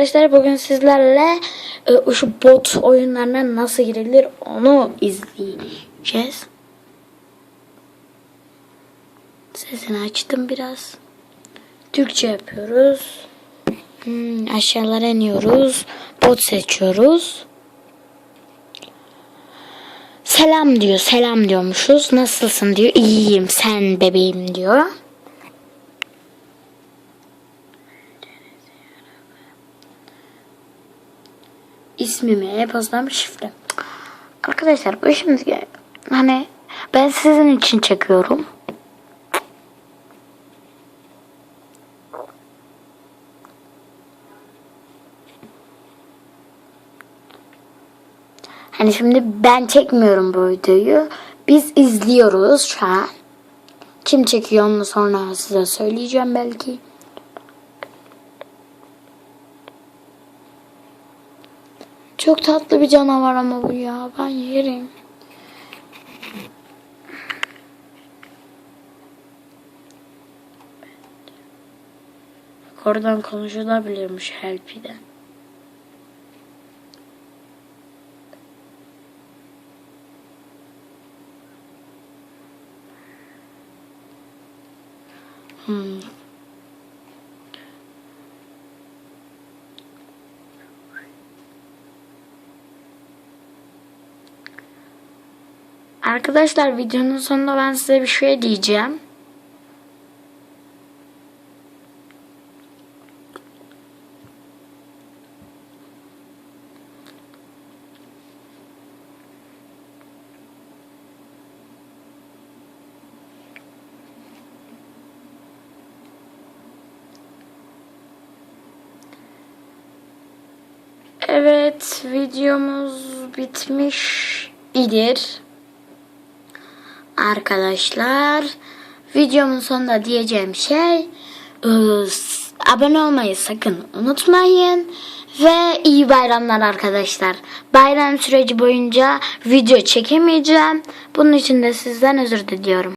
Arkadaşlar bugün sizlerle e, şu bot oyunlarına nasıl girilir onu izleyeceğiz. Sesini açtım biraz. Türkçe yapıyoruz. Hmm, aşağılara iniyoruz. Bot seçiyoruz. Selam diyor. Selam diyormuşuz. Nasılsın diyor. İyiyim sen bebeğim diyor. İsmimi, e-postam, şifrem. Arkadaşlar bu şimdi hani ben sizin için çekiyorum. Hani şimdi ben çekmiyorum bu videoyu. Biz izliyoruz şu an. Kim çekiyor onu sonra size söyleyeceğim belki. Çok tatlı bir canavar ama bu ya. Ben yerim. Oradan konuşulabilirmiş Helpi'den. Hmm. Arkadaşlar videonun sonunda ben size bir şey diyeceğim. Evet, videomuz bitmiş idir. Arkadaşlar, videomun sonunda diyeceğim şey s- abone olmayı sakın unutmayın ve iyi bayramlar arkadaşlar. Bayram süreci boyunca video çekemeyeceğim. Bunun için de sizden özür diliyorum.